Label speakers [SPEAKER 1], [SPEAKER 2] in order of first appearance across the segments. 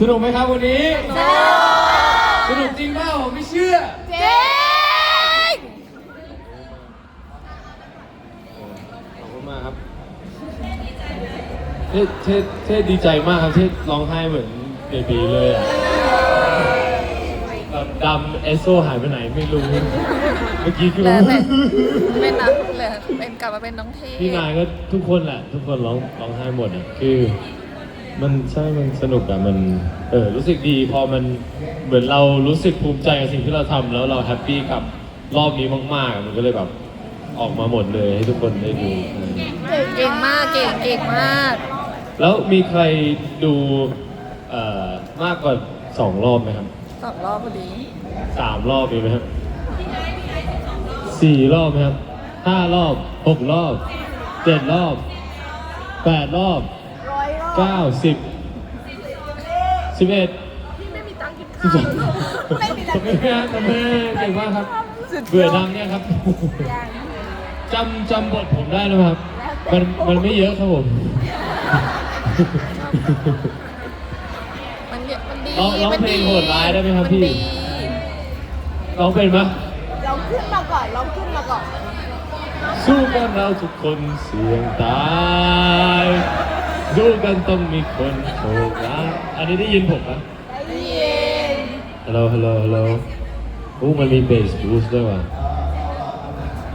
[SPEAKER 1] สนุกไหมครับวันนี้ สนุกจริงเปล่าไม่เชื่อ
[SPEAKER 2] เจ๊ง
[SPEAKER 1] ขอบคุณมากครับ เท่เท่เท่ดีใจมากครับเท่ร้องไห้เหมือนเบบีเลยอะแบบดำเอสโซหายไปไหนไม่รู้ เมื่อกี้คือ
[SPEAKER 2] เหลือแต่เป็นนักเหลือเป็นกลับมาเป็นน้องเท
[SPEAKER 1] พี่นายก็ทุกคนแหละ ทุกคนร้องร้องไห้หมดอะคือ มันใช่มันสนุกอะมันเออรู้สึกดีพอมันเหมือนเรารู้สึกภูมิใจกับสิ่งที่เราทำแล้วเราแฮปปี้กับรอบนี้มากๆมันก็เลยแบบออกมาหมดเลยให้ทุกคนได้ดูเออ
[SPEAKER 2] เก่งมากเก่งเก่งมาก
[SPEAKER 1] แล้วมีใครดูเอ่อมากกว่าสองรอบไหมครับ
[SPEAKER 2] สองรอบพอดี
[SPEAKER 1] สามรอบมีไหมครับสี่รอบไหมครับห้ารอบหกรอบเจ็ดรอบแปดรอบ เก้าสิบสิบเอ็ดสิบสองทำไมแม่ทำไมเก่งมากครับเบื่อดังเนี่ยครับจำจำบทผมได้ไหมครับ มันมันไม่เยอะครับผม
[SPEAKER 2] มันเยอะมันดี
[SPEAKER 1] ร้องร้อง
[SPEAKER 2] มัน
[SPEAKER 1] เพล
[SPEAKER 2] ดี
[SPEAKER 1] งโหดร้ายได้ไหมครับพี่
[SPEAKER 2] นดี
[SPEAKER 1] ร้องเป็นไหม
[SPEAKER 3] ลองขึ้นมาก่อนลองขึ้นมาก่อน
[SPEAKER 1] สู้กันเราทุกคนเสี่ยงตาย สู้กันต้องมีคนโชคร้ายอันนี้ได้ยินผมไหม
[SPEAKER 3] ได้ยิน
[SPEAKER 1] ฮัลโหลฮัลโหลฮัลโหลโอ้มันมีเบสบูสด้วยว่ะ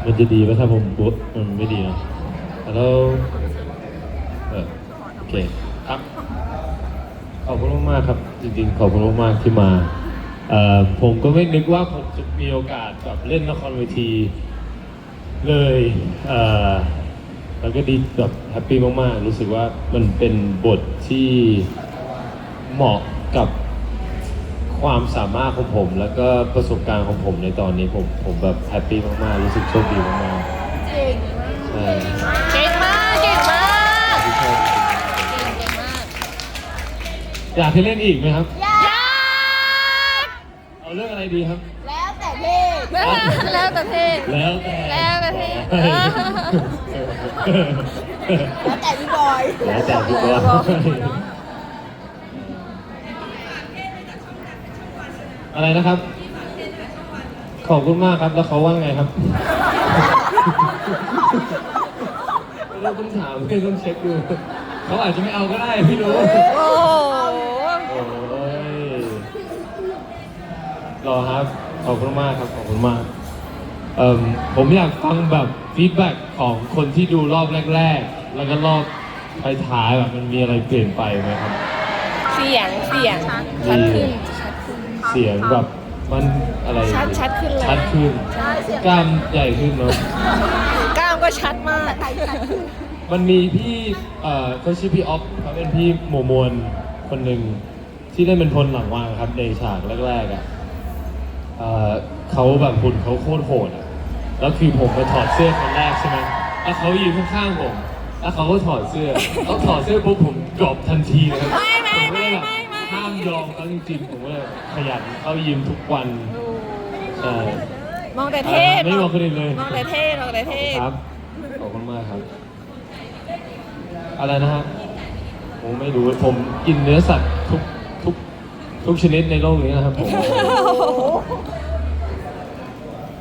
[SPEAKER 1] มันจะดีไหมถ้าผมบูสมันไม่ดีนะฮัลโหลเออโอเคครับขอบคุณมากๆครับ จริงๆ ขอบคุณมากๆที่มาเอ่อผมก็ไม่นึกว่าผมจะมีโอกาสแบบเล่นละครเวทีเลยเอ่อ แล้วก็ดีแบบแฮปปี้มากๆ รู้สึกว่ามันเป็นบทที่เหมาะกับความสามารถของผม แล้วก็ประสบการณ์ของผมในตอนนี้ผมผมแบบแฮปปี้มากๆ รู้สึกโชคดีมาก
[SPEAKER 3] จริง
[SPEAKER 1] ๆใช่
[SPEAKER 2] เก่งมากเก่งมาก
[SPEAKER 1] ที่ชอบ
[SPEAKER 2] เก่งเก่งมาก
[SPEAKER 1] อยากให้เล่นอีกไหมครับ
[SPEAKER 3] ยาก
[SPEAKER 1] เอาเรื่องอะไรดีครับ
[SPEAKER 3] แล้วแต่เพศ
[SPEAKER 2] แล้วแต่เทศ
[SPEAKER 1] แล้วแต่
[SPEAKER 2] แล้วแต่เทศ
[SPEAKER 3] แล้วแต่พี่บอย
[SPEAKER 1] แล้วแต่พี่บอยอะไรนะครับ ขอบคุณมากครับ แล้วเขาว่าไงครับเราต้องถามไม่ต้องเช็คดูเขาอาจจะไม่เอาก็ได้พี่รู้
[SPEAKER 2] โอ้โห
[SPEAKER 1] โอ้ยรอครับ ขอบคุณมากครับขอบคุณมากเอ่มผมอยากฟังแบบฟีดแบ็กของคนที่ดูรอบแรก ๆ แล้วก็รอบท้ายๆแบบมันมีอะไรเปลี่ยนไปไหมครับ
[SPEAKER 2] เสียงเสียงชัดขึ้นชัดขึ้น
[SPEAKER 1] เสียงแบบมันอะไร
[SPEAKER 2] ชัดชัดขึ้นเลย
[SPEAKER 1] ชัดขึ้นกล้ามใหญ่ขึ้นเนาะ
[SPEAKER 2] กล้ามก็ชัดมาก
[SPEAKER 1] มันมีพี่เอ่อเขาชื่อพี่ออฟเขาเป็นพี่หมวมวลคนหนึ่งที่ได้เป็นพลหลังวางครับในฉากแรกๆอะ เอ่อเขาแบบหุ่นเขาโคตรโหดอะแล้วคือผมไปถอดเสื้อคนแรกใช่ไหมแล้วเขายืนข้างๆผมแล้วเขาก็ถอดเสื้อเขาถอดเสื้อปุ๊บผมดรอปทันทีเลยครับ
[SPEAKER 2] ไม่ไม่
[SPEAKER 1] ผมก็เลยแบบ
[SPEAKER 2] ไม่ไม่
[SPEAKER 1] ห้ามยอมเขาจริงๆผมก็เลยขยันเข้ายิมทุกวันใช่
[SPEAKER 2] มองแต่เทศ
[SPEAKER 1] ไม่มองคนอื่นเลย
[SPEAKER 2] มองแต่เทศมองแต่เทศ
[SPEAKER 1] ครับขอบคุณมากครับ อะไรนะฮะผมไม่รู้ผมกินเนื้อสัตว์ทุกทุก ทุกชนิดในโลกนี้นะครับผม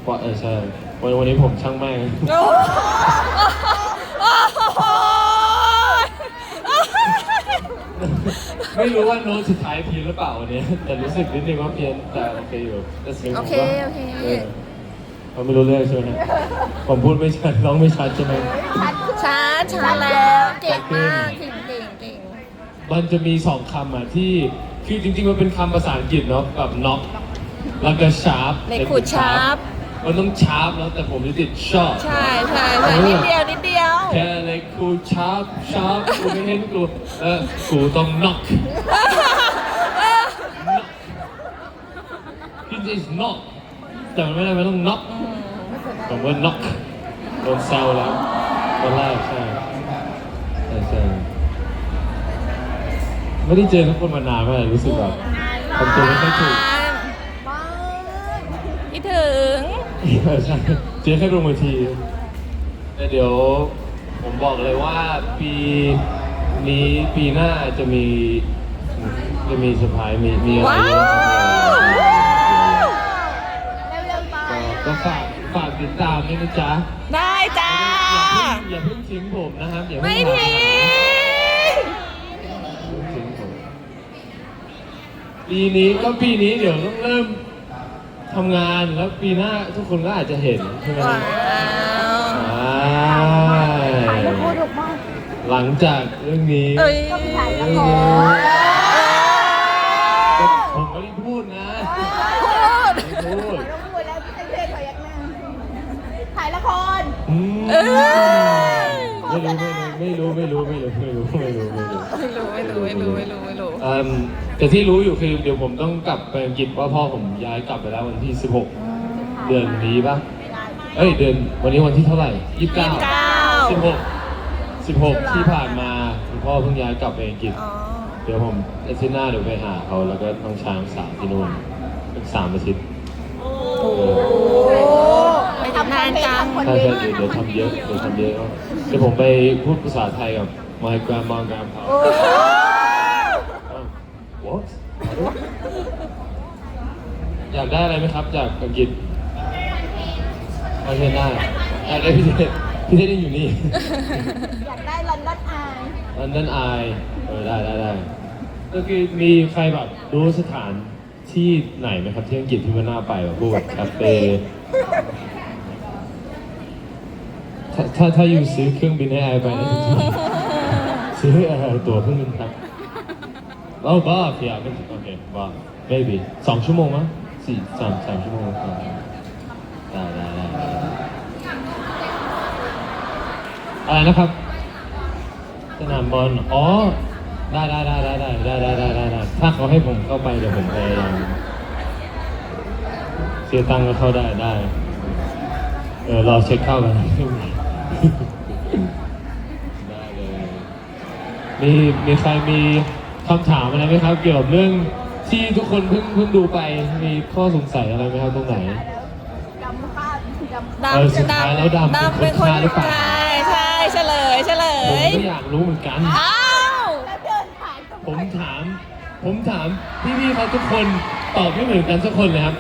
[SPEAKER 1] ว่าเออใช่วันวันนี้ผมช่างแม่ง
[SPEAKER 2] โอ้โห
[SPEAKER 1] ไม่รู้ว่าโน้ตสุดท้ายเพี้ยนหรือเปล่าวันนี้ แต่รู้สึกนิดนึงว่าเพี้ยนแต่โอเคอยู่แต่เสียงผม
[SPEAKER 2] โอเค
[SPEAKER 1] ก็
[SPEAKER 2] โอเค
[SPEAKER 1] เออเขาไม่รู้เรื่องใช่ไหมฮะผมพูดไม่ชัดร้องไม่ชัดใช่ไหม
[SPEAKER 2] ช้าช้าแล้ว เก่งมากเก่งเก่งเก่ง
[SPEAKER 1] มันจะมีสองคำอะที่ คือจริงๆ มันเป็นคำภาษาอังกฤษเนาะแบบ knock แล้วก็ sharp
[SPEAKER 2] เหล็กขูดชาร์ป
[SPEAKER 1] มันต้อง sharp แล้วแต่ผมจะติด sharp
[SPEAKER 2] ใช่ใช่ใช่นิดเดียวนิดเดียว
[SPEAKER 1] แค่เหล็กขูด sharp sharp กูไม่เห็นกูเออกูต้อง knock it is knock แต่มันไม่ได้ไม่ต้อง knock ผมว่า knock โดนแซวแล้วตอนแรกใช่ ไม่ได้เจอทุกคนมานานมากรู้สึกแบบทำตัวไม่ค่อยถูก
[SPEAKER 2] คิดถึง
[SPEAKER 1] ใช่เจอแค่ลงเวทีแต่เดี๋ยวผมบอกเลยว่าปีนี้ปีหน้าจะมีจะมีเซอร์ไพรส์มีมีอะไร
[SPEAKER 2] ว้า
[SPEAKER 1] เยอะครับ
[SPEAKER 2] ว
[SPEAKER 3] เร็วๆไป
[SPEAKER 1] ก็ก็ฝากฝากติดตามด้วยนะจ๊ะ
[SPEAKER 2] ได้จ้า
[SPEAKER 1] อย่าเพิ่งอย่าเพิ่งทิ้งผมนะครับอย่าเพิ่
[SPEAKER 2] ไม่
[SPEAKER 1] ง
[SPEAKER 2] ทิ้ง
[SPEAKER 1] ทิ้งผม ปีนี้ก็ปีนี้เดี๋ยวต้องเริ่มทำงานแล้วปีหน้าทุกคนก็อาจจะเห็นใช่ไหม
[SPEAKER 2] ว้าว
[SPEAKER 1] อ่า
[SPEAKER 3] ถ่ายแล้วพูดออกมา
[SPEAKER 1] หลังจากเรื่องนี้
[SPEAKER 2] เอ้ย
[SPEAKER 3] ก็ไปถ่ายละคร
[SPEAKER 1] ก็ผมไม่ได้พูดนะ
[SPEAKER 2] พูด
[SPEAKER 1] ไม่พูด
[SPEAKER 3] เราพูดแล้วไอ้เพลงขอยักหน้าถ่ายละคร
[SPEAKER 1] อืม
[SPEAKER 2] เอ้ย
[SPEAKER 1] ไม่รู้ไม่รู้ไม่รู้ไม่รู้ไม่รู้ไม่รู้ไม่รู้
[SPEAKER 2] ไม่รู้ไม่รู้ไม่รู้ไม่รู้ไม่รู้
[SPEAKER 1] เอิ่มแต่ที่รู้อยู่คือเดี๋ยวผมต้องกลับไปอังกฤษเพราะพ่อผมย้ายกลับไปแล้ววันที่ 16 เดือนนี้ปะเอ้ยเดือนวันนี้วันที่เท่าไหร่29 16 16ที่ผ่านมาคุณพ่อเพิ่งย้ายกลับไปอังกฤษ เดี๋ยวผมอาทิตย์หน้าเดี๋ยวไปหาเขาแล้วก็ต้องช้างสามที่นู่นสามอาทิตย์ำ
[SPEAKER 2] งานจัง
[SPEAKER 1] ใช่ใช่เดี๋ยวเดี๋ยวทำเยอะเดี๋ยวทำเยอะเดี๋ยวผมไปพูดภาษาไทยกับ my grandma and grandpa อ้าว what อยากได้อะไรไหมครับ จากอังกฤษโอเคได้อยากได้พี่เทศพี่เทศยังอยู่นี่
[SPEAKER 3] อยากได้ลอนดอนอาย
[SPEAKER 1] ลอนดอนไอเออได้ได้ได้ก็คือมีใครแบบรู้สถานที่ไหนไหมครับที่อังกฤษที่มันน่าไปแบบพวกแบบคาเฟ่ ถ้าถ้าถ้าอยู่ซื้อเครื่องบินให้ไอไปนะซื้อเอ่อตั๋วเครื่องบินครับโอ้บ้าเพียเป็นโอเคบ้า maybe สองชั่วโมงมั้งสี่สามสามชั่วโมงอ่าได้ได้ได้ได้อะไรนะครับสนามบอลอ๋อได้ได้ได้ได้ได้ได้ได้ได้ได้ได้ถ้าเขาให้ผมเข้าไปเดี๋ยวผมพยายามเสียตังค์ก็เข้าได้ได้ เออรอเช็คเข้ากัน มีมีใครมีคำถามอะไรไหมครับ เกี่ยวกับเรื่องที่ทุกคนเพิ่งเพิ่งดูไปมีข้อสงสัยอะไรไหมครับตรงไหน
[SPEAKER 3] ดำข้ามดำ
[SPEAKER 2] ดำ
[SPEAKER 1] เออสุดท้ายแล้วดำ
[SPEAKER 2] ดำเป็นคน
[SPEAKER 1] เป็นคนฆ่าหรือเปล่า
[SPEAKER 2] ใช่ใช่เฉลยเฉล
[SPEAKER 1] ผม
[SPEAKER 2] ย
[SPEAKER 1] ก็อยากรู้เหมือนกัน
[SPEAKER 2] อ้าว
[SPEAKER 3] แล้วเดินผ่านตรง
[SPEAKER 1] ผมถาม ผมถามพี่ๆเขาทุกคนตอบไม่เหมือนกันสักคนเลยครับ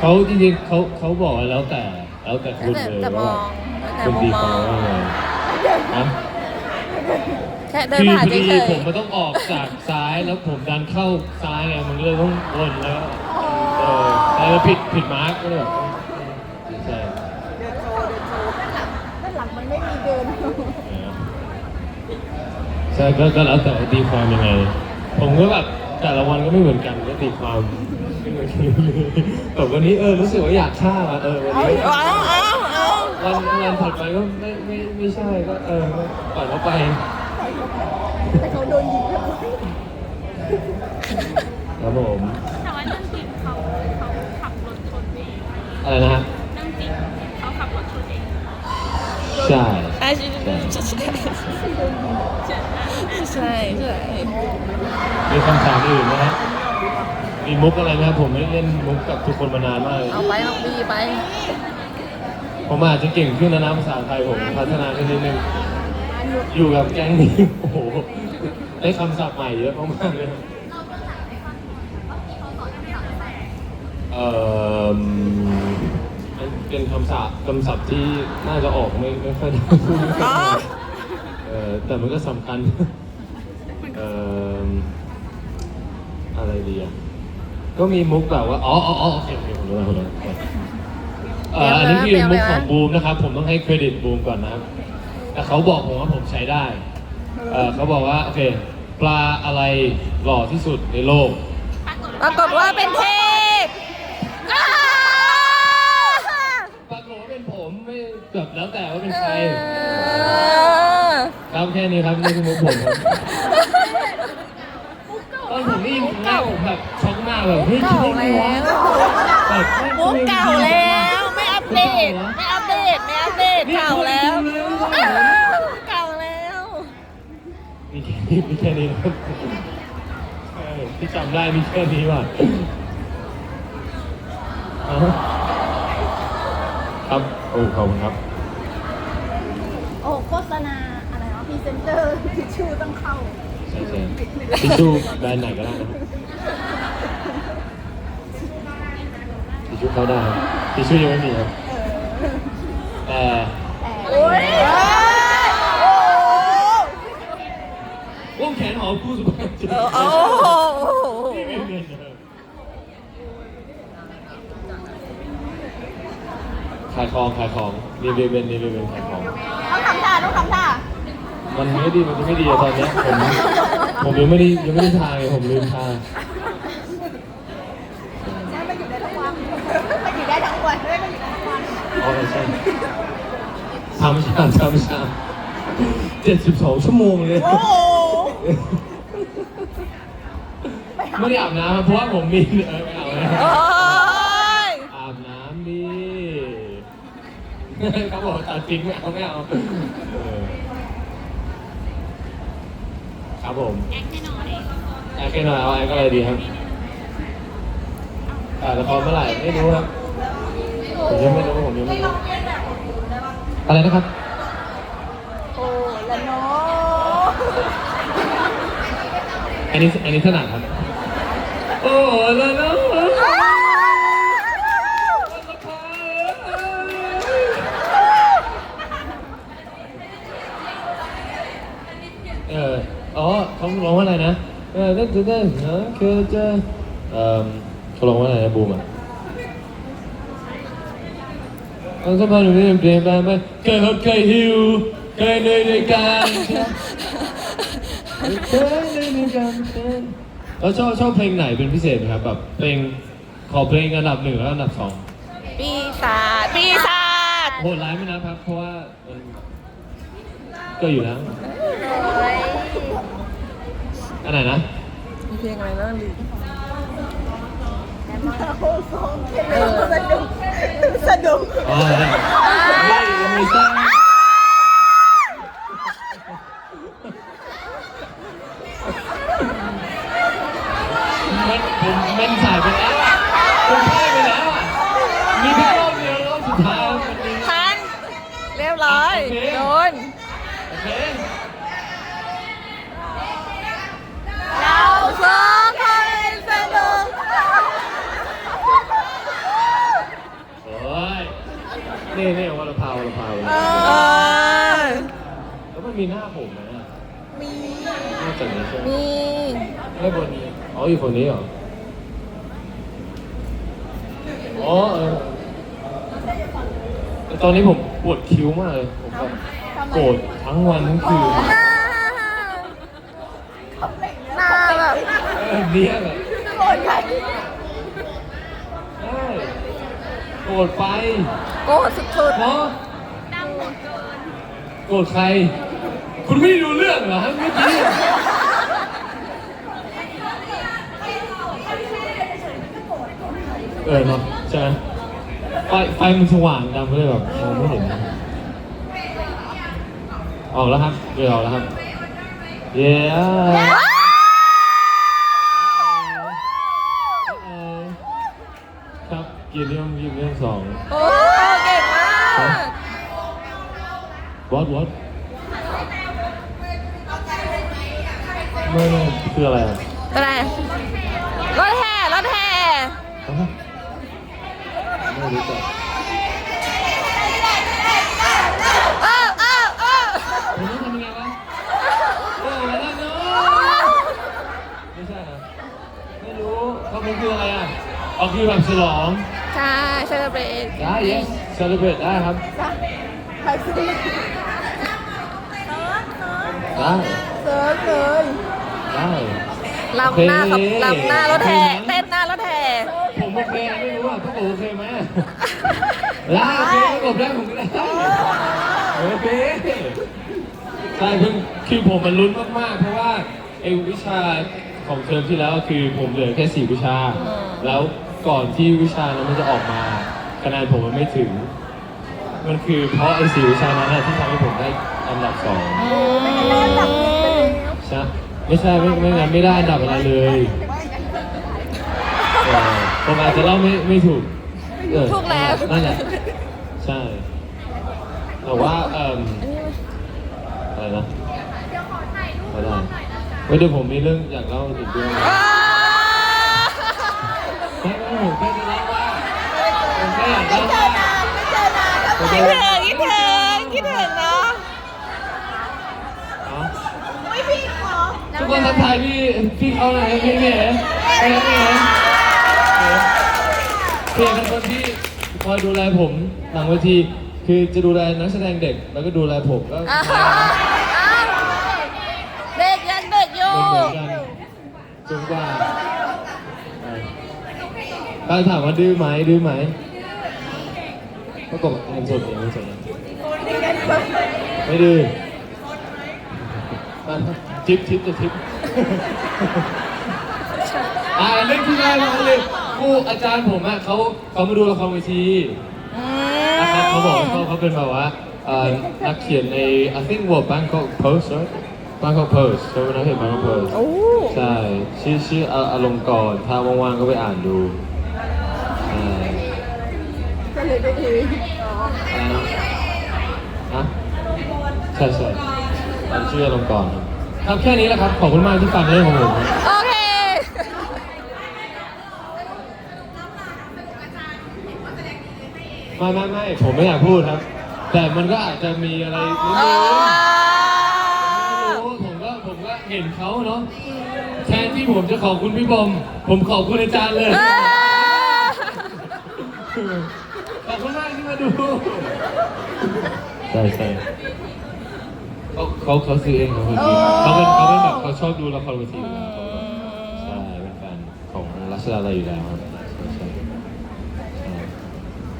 [SPEAKER 1] เขาจริงๆเขาเขาบอกว่าแล้วแต่แล้วแต่คุณเลย
[SPEAKER 2] แต่มอ
[SPEAKER 1] ว่าง
[SPEAKER 2] แต่
[SPEAKER 1] คุณ
[SPEAKER 2] มุ
[SPEAKER 1] ตี
[SPEAKER 2] มม
[SPEAKER 1] ควา
[SPEAKER 2] อ
[SPEAKER 1] ม
[SPEAKER 2] ง
[SPEAKER 1] ว่าไงนะ
[SPEAKER 2] แค่เดิน
[SPEAKER 1] คือ
[SPEAKER 2] ผ่าน
[SPEAKER 1] พอ
[SPEAKER 2] เฉ
[SPEAKER 1] ดี
[SPEAKER 2] ย
[SPEAKER 1] ผมมันต้องออกจากซ้ายแล้วผมดันเข้าซ้ายไงมันก็เลยต้องวนแล้วเออแล้วผิดผิดมาร์กก็เลยแบบใช่
[SPEAKER 3] เดินโชว์เดินโชว์ด้านหลังด้านหลังมันไม่มีเดิน
[SPEAKER 1] ใช่ก็ก็แล้วแต่ว่าตีความยังไง ผมก็แบบแต่ละวันก็ไม่เหมือนกันก็ตีความไม่เหมือนกันเลยแต่วันนี้เออรู้สึกว่าอยากฆ่าอะเออวันนี้
[SPEAKER 2] ๆอ้าวอ้าวอ้าว
[SPEAKER 1] วันวันถัดไปก็ไม่ไม่ไม่ใช่ก็เออก็ปล่อยเขาไป
[SPEAKER 3] แต่เขาโดนยิงแล้ว
[SPEAKER 1] ครับผม
[SPEAKER 4] แต่ว่าเรื่องจริงเขาเขาขับรถชนเอง
[SPEAKER 1] อะไรนะฮะ
[SPEAKER 4] เรื่องจริงเขาขับรถชนเอง
[SPEAKER 1] ใช่
[SPEAKER 2] ใช่ใช่ใช่ใช่ใช่
[SPEAKER 1] มีคำถามอื่นไหมฮะมีมุกอะไรไหมครับผมไม่ได้เล่นมุกกับทุกคนมานานมากเลย
[SPEAKER 2] เอาไปเอาบีไป
[SPEAKER 1] ผมอาจจะเก่งขึ้นแล้วนะภาษาไทยผมพัฒนาขึ้นนิดนึงอยู่กับแก๊งนี้โอ้โหได้คำศัพท์ใหม่เยอะมากๆเลย เอ่อมันเป็นคำศัพท์คำศัพท์ที่น่าจะออกไม่ไม่ค่อยได้พูดไม่ค่อยได้เออแต่มันก็สำคัญเอ่ออะไรดีอะก็มีมุกแบบว่าอ๋ออ๋ออ๋อโอเคโอเคผมรู้แล้วผมรู้แล้วเอ่ออันนี้คือมุกของบูมนะครับ ผมต้องให้เครดิตบูมก่อนนะครับแต่เขาบอกผมว่าผมใช้ได้เออเขาบอกว่าโอเคปลาอะไรหล่อที่สุดในโลก
[SPEAKER 2] ปรากฏว่าเป็นเทพอ้าว
[SPEAKER 1] ปรากฏว่าเป็นผมไม่ แบบแล้วแต่ว่าเป็นใคร
[SPEAKER 2] เออ
[SPEAKER 1] ครับแค่นี้ครับนี่คือมุกผมครับตอนผมได้ยินครั้งแรกผมแบบช็อกมากแบบเฮ้ย
[SPEAKER 2] เก่า
[SPEAKER 1] คิดได้ไง
[SPEAKER 2] แล้วะ
[SPEAKER 1] แบบ
[SPEAKER 2] มุกเก่าแล้ว ไม่อัปเดต ไม่อัปเดต ไม่อัปเดต เก่าแล้วอ้าวเก่าแล้ว
[SPEAKER 1] มีแค่นี้มีแค่นี้นะครับใช่ที่จำได้มีแค่นี้ว่ะเอา ครับ โอ้ขอบคุณครับ
[SPEAKER 3] โอ้โฆษณาอะไรวะพรีเซนเตอร์ทิชชู่ต้องเข้า
[SPEAKER 1] ใช่โอเคทิชชู่แบรนด์ไหนก็ได้นะครับทิชชู่เข้าได้ครับทิชชู่ยังไม่มีครับแต่
[SPEAKER 3] โอ้ยโอ้
[SPEAKER 1] วงแขนหอมคู่สุภาพจุ
[SPEAKER 2] เออโอ้โห
[SPEAKER 1] นี่ไม่เป็นนะครับ ขายของขายของรีวิวเป็นรีวิวเป็นขายของ
[SPEAKER 3] ต้องทำท่าต้องทำท่า
[SPEAKER 1] มันไม่ดีมันจะไม่ดีอะตอนเนี้ยผมผมยังไม่ได้ยังไม่ได้ทาเลยผมลืมทา
[SPEAKER 3] ใช่มันอยู่ได้ทั้งวันมันอยู่ได้ทั้งวันด้วยมันอยู่ได้ทั้งวัน
[SPEAKER 1] อ๋อใช่ทำชามทำชามเจ็ดสิบสองชั่วโมงเลย
[SPEAKER 3] โอ้โห
[SPEAKER 1] ไม่ได้อาบน้ำครับเพราะว่าผมมีเออไม่เอาเลย
[SPEAKER 2] โอ้ย
[SPEAKER 1] อาบน้ำดิ เขาบอกว่าตัดทิ้งไม่เอาไม่เอาเออครับผม
[SPEAKER 4] แอคให้หน่อย
[SPEAKER 1] แอคให้หน่อยเอาแอคอะไรดีครับอ่าละครเมื่อไหร่ไม่รู้ครับผมยังไม่รู้ผมยังไม่รู้อะไรนะครับ
[SPEAKER 3] โอ้ละเนาะ
[SPEAKER 1] อันนี้อันนี้ถนัดครับโอ้แล้วนะ เออนั่นคือนั่นนะคือจะเอ่อเขาร้องว่าอะไรนะบูมอะความสัมพันธ์นี้เปลี่ยนแปลงไปเคยฮดเคยหิวเคยเหนื่อยด้วยกันเคยเหนื่อยด้วยกันแล้วชอบชอบเพลงไหนเป็นพิเศษไหมครับแบบเพลงขอเพลงอันดับหนึ่งแล้วอันดับสอง
[SPEAKER 2] ปีศาจปีศาจ
[SPEAKER 1] โหดร้ายไม่นะครับ เพราะว่ามันก็อยู่แล้วอันไหนนะ
[SPEAKER 2] มี เพลงอะไรบ้างดิ
[SPEAKER 3] โอ้สองเพลงสะดุ้งสะดุ้ง
[SPEAKER 1] อ๋อได้เฮ้ยยังไม่ใช่มันผมมันสายไปแล้วอะผมพลาดไปแล้วอะมีแค่รอบเดียวรอบสุดท้ายมันมี
[SPEAKER 2] ทัน เรียบร้อย
[SPEAKER 1] โอเค
[SPEAKER 2] โดน
[SPEAKER 1] โอเค
[SPEAKER 3] เราสองคนสะดุ้ง
[SPEAKER 1] โอ้ย นี่นี่วันละพาววันละพาว
[SPEAKER 2] เออ
[SPEAKER 1] แล้วมันมีหน้าผมไหมอะ
[SPEAKER 2] มี
[SPEAKER 1] นอกจากนี้ใช่ไหม
[SPEAKER 2] มี
[SPEAKER 1] ไม่บนนี้อ๋ออยู่คนนี้เหรออ๋อเออแต่ตอนนี้ผมปวดคิ้วมากเลยผมแบบโกรธทั้งวันทั้งคืน
[SPEAKER 2] หน้าแบบ
[SPEAKER 1] เออเนี้ยแบบ
[SPEAKER 3] โกรธใคร
[SPEAKER 1] ใช่โก รธไป
[SPEAKER 2] โกรธสุด
[SPEAKER 1] เพราะโกรธใคร คุณไม่รู้เรื่องเหรอฮะเมื่อกี้เออเนาะใช่ไหมไฟไฟมันสว่างดำก็เลยแบบมองไม่เห็นนะออกแล้วครับเดี๋ยวออกแล้วครับ เย้ค รับเกียรตินิยมยิมเรื่องสอง
[SPEAKER 2] ๆโอ้เก่งมาก
[SPEAKER 1] what what ไม่ไม่คืออะไรอะ
[SPEAKER 2] อะไรรถแห่รถแห่
[SPEAKER 1] อ๋อไม่รู้จัก
[SPEAKER 2] เออเออเออ
[SPEAKER 1] ผมต้องทำยังไงวะโอ้แล้วเนาะไม่ใช่นะไม่รู้เขาเป็นคืออะไรอะอ๋อคือแบบฉลอง
[SPEAKER 2] ใช่เซเลบรต
[SPEAKER 1] ได้ yes celebrate ได้ครับ
[SPEAKER 3] ใครซื้อ
[SPEAKER 1] ได้
[SPEAKER 3] เซิร์ชเลย
[SPEAKER 1] ได้
[SPEAKER 2] ลำหน้ากับลำหน้ารถแห่เต้นหน้ารถแห่
[SPEAKER 1] ผมโอเคไม่รู้อะต้องบอกโอเคไหมได้โอเคต้องบอกได้ผมก็ได้โอเคใช่เพิ่งคือผมมันลุ้นมากๆ เพราะว่าไอ้วิชาของเทอมที่แล้วคือผมเหลือแค่สี่วิชา แล้ว ก่อนที่วิชานั้นมันจะออกมาคะแนนผมมันไม่ถึง มันคือเพราะไอ้สี่วิชานั้นนะที่ทำให้ผมได้อันดับสอง
[SPEAKER 3] ไม่งั้นได้อันดับหนึ่งไปเลย
[SPEAKER 1] ใช่ไม่ใช่ไม่ไม่งั้นไม่ได้อันดับอะไรเลยเออผมอาจจะเล่าไม่ไม่ถูกเออ
[SPEAKER 2] ถูกแล้ว
[SPEAKER 1] นั่นแหละใช่แต่ว่าเอ่มอะไรนะไม่ได้เฮ้ยเดี๋ยวผมมีเรื่องอยากเล่าอีกเรื่อง
[SPEAKER 2] อ้า
[SPEAKER 1] ไม่ไม่ผม แค่จะเล่าว่าผมแค่อยากเล่า
[SPEAKER 3] เจอ
[SPEAKER 1] ว่า
[SPEAKER 3] นานไม่เจอนานทำไม
[SPEAKER 2] คิดถึงคิดถึงคิดถึงเนาะ
[SPEAKER 1] อ๋อ
[SPEAKER 3] ไม่พี่ขอ
[SPEAKER 1] ทุกคนทักทายพี่พี่เขาหน่อยพี่เมย์ไปแล้วพี่เมย์พี่เป็นคนที่คอยดูแลผมหลังเวทีคือจะดูแลนักแสดงเด็กแล้วก็ดูแลผมก็
[SPEAKER 2] อ้าวอ้าวเด็กยังเด็กอยู่
[SPEAKER 1] เหมือนกันสูงกว่า การถามว่าดื้อไหมดื้อไหมก็ตกเงินสดเองเงินสดเองไม่ดื้ออะทิปทิปจะทิปอ่าเรื่องที่แรกมาเลยครูอาจารย์ผมอะเขาเขามาดูละครเวที
[SPEAKER 2] อื
[SPEAKER 1] นะครับเขาบอกว่าเขา
[SPEAKER 2] ม
[SPEAKER 1] เขาเป็นแบบว่าเอ่อนักเขียนใน I think World Bangkok Post right Bangkok Post ใช่ไหมนะเห็น Bangkok Post
[SPEAKER 2] โอ้
[SPEAKER 1] ใช่ชื่อชื่ออาอารมณ์ก่อนถ้าว่างๆก็ไปอ่านดูใช่
[SPEAKER 3] ก็เลยได้ดี
[SPEAKER 1] อ่าฮะใช่ใช่อ่านชื่ออารมณ์ก่อนครับครับแค่นี้แหละครับ ขอบคุณมากที่ฟังเรื่องของผมครับ
[SPEAKER 2] โอเค
[SPEAKER 1] ไม่ไม่ไม่ผมไม่อยากพูดครับ แต่มันก็อาจจะมีอะไรนิด
[SPEAKER 2] อ๋
[SPEAKER 1] นึ
[SPEAKER 2] อง
[SPEAKER 1] ไม่รู้ผมก็ผมก็เห็นเขาเนาะแทนที่ผมจะขอบคุณพี่บอม ผมขอบคุณอาจารย์เลย ใช่ใช่เขาเขาเขาซื้อเองเขาซื้อเองเขาเป็นเขาเป็นแบบเขาชอบดูละครเวทีอยู่แล้วเขาแบบใช่เป็นแฟนของรัชดาลัยอยู่แล้วครับใช่ใช่ใช่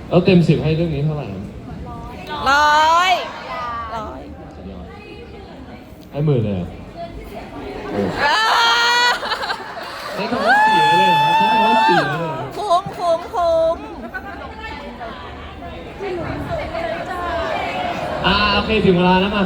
[SPEAKER 1] แล้วเต็มสิบให้เรื่องนี้เท่าไหร่ครับ
[SPEAKER 2] ร้อยร้อย
[SPEAKER 1] สุดยอดให้หมื่นเลยเหรอโอ้
[SPEAKER 2] อ่า
[SPEAKER 1] ใช้คำว่าเสียเลยเหรอใช้คำว่าเสียเลยเหรอ
[SPEAKER 2] คุ้มคุ้มคุ้ม
[SPEAKER 1] อ่าโอ เคถึงเวลาแล้วมา